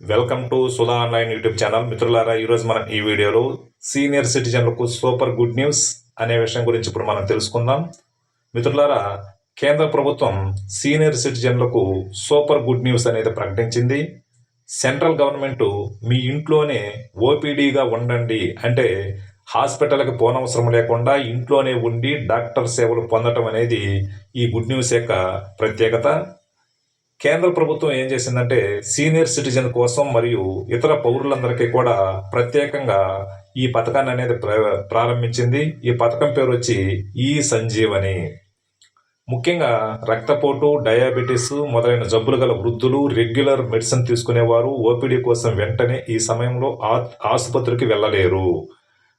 Welcome to Sudha online YouTube channel మిత్రులారా ఈరోజు మనం ఈ వీడియోలో సీనియర్ సిటిజన్లకు సూపర్ గుడ్ న్యూస్ అనే విషయం గురించి ఇప్పుడు మనం తెలుసుకుందాం. మిత్రులారా కేంద్ర ప్రభుత్వం సీనియర్ సిటిజన్లకు సూపర్ గుడ్ న్యూస్ అనేది ప్రకటించింది. సెంట్రల్ గవర్నమెంట్ మీ ఇంట్లోనే ఓపీడీగా ఉండండి అంటే హాస్పిటల్కి పోనవసరం లేకుండా ఇంట్లోనే ఉండి డాక్టర్ సేవలు పొందటం అనేది ఈ గుడ్ న్యూస్ యొక్క ప్రత్యేకత. కేంద్ర ప్రభుత్వం ఏం చేసిందంటే సీనియర్ సిటిజన్ కోసం మరియు ఇతర పౌరులందరికీ కూడా ప్రత్యేకంగా ఈ పథకాన్ని అనేది ప్ర- ప్రారంభించింది. ఈ పథకం పేరు వచ్చి ఈ సంజీవని ముఖ్యంగా రక్తపోటు డయాబెటీస్ మొదలైన జబ్బులు గల వృద్ధులు రెగ్యులర్ మెడిసిన్ తీసుకునేవారు. ఓపీడీ కోసం వెంటనే ఈ సమయంలో ఆ- ఆసుపత్రికి వెళ్ళలేరు.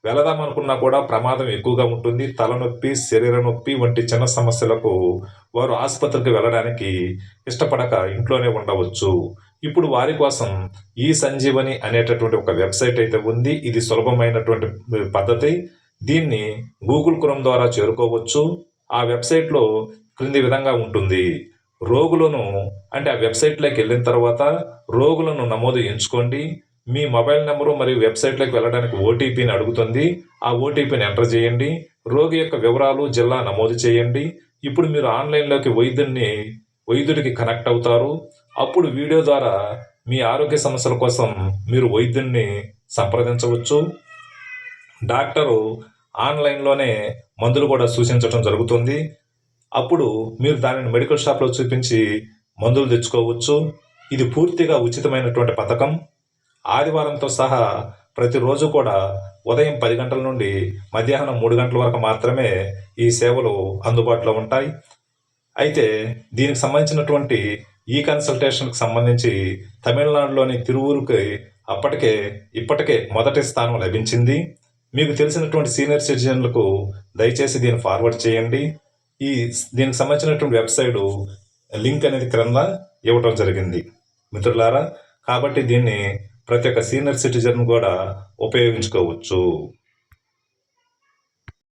వెళదాం అనుకున్నా కూడా ప్రమాదం ఎక్కువగా ఉంటుంది. తలనొప్పి శరీర నొప్పి వంటి చిన్న సమస్యలకు వారు ఆసుపత్రికి వెళ్ళడానికి ఇష్టపడక ఇంట్లోనే ఉండవచ్చు. ఇప్పుడు వారి కోసం ఈ సంజీవని అనేటటువంటి ఒక వెబ్సైట్ అయితే ఉంది. ఇది సులభమైనటువంటి పద్ధతి. దీన్ని గూగుల్ క్రోమ్ ద్వారా చేరుకోవచ్చు. ఆ వెబ్సైట్లో క్రింది విధంగా ఉంటుంది. రోగులను అంటే ఆ వెబ్సైట్లోకి వెళ్ళిన తర్వాత రోగులను నమోదు ఎంచుకోండి. మీ మొబైల్ నెంబరు మరియు వెబ్సైట్లోకి వెళ్ళడానికి ఓటీపీని అడుగుతుంది. ఆ ఓటీపీని ఎంటర్ చేయండి. రోగి యొక్క వివరాలు జిల్లా నమోదు చేయండి. ఇప్పుడు మీరు ఆన్లైన్లోకి వైద్యుడిని వైద్యుడికి కనెక్ట్ అవుతారు. అప్పుడు వీడియో ద్వారా మీ ఆరోగ్య సమస్యల కోసం మీరు వైద్యుడిని సంప్రదించవచ్చు. డాక్టరు ఆన్లైన్లోనే మందులు కూడా సూచించడం జరుగుతుంది. అప్పుడు మీరు దానిని మెడికల్ షాప్లో చూపించి మందులు తెచ్చుకోవచ్చు. ఇది పూర్తిగా ఉచితమైనటువంటి పథకం. ఆదివారంతో సహా ప్రతిరోజు కూడా ఉదయం పది గంటల నుండి మధ్యాహ్నం మూడు గంటల వరకు మాత్రమే ఈ సేవలు అందుబాటులో ఉంటాయి. అయితే దీనికి సంబంధించినటువంటి ఈ కన్సల్టేషన్కి సంబంధించి తమిళనాడులోని తిరువూరుకి అప్పటికే ఇప్పటికే మొదటి స్థానం లభించింది. మీకు తెలిసినటువంటి సీనియర్ సిటిజన్లకు దయచేసి దీన్ని ఫార్వర్డ్ చేయండి. ఈ దీనికి సంబంధించినటువంటి వెబ్సైడు లింక్ అనేది క్రింద ఇవ్వటం జరిగింది. మిత్రులారా కాబట్టి దీన్ని ప్రతి ఒక్క సీనియర్ సిటిజన్ కూడా ఉపయోగించుకోవచ్చు.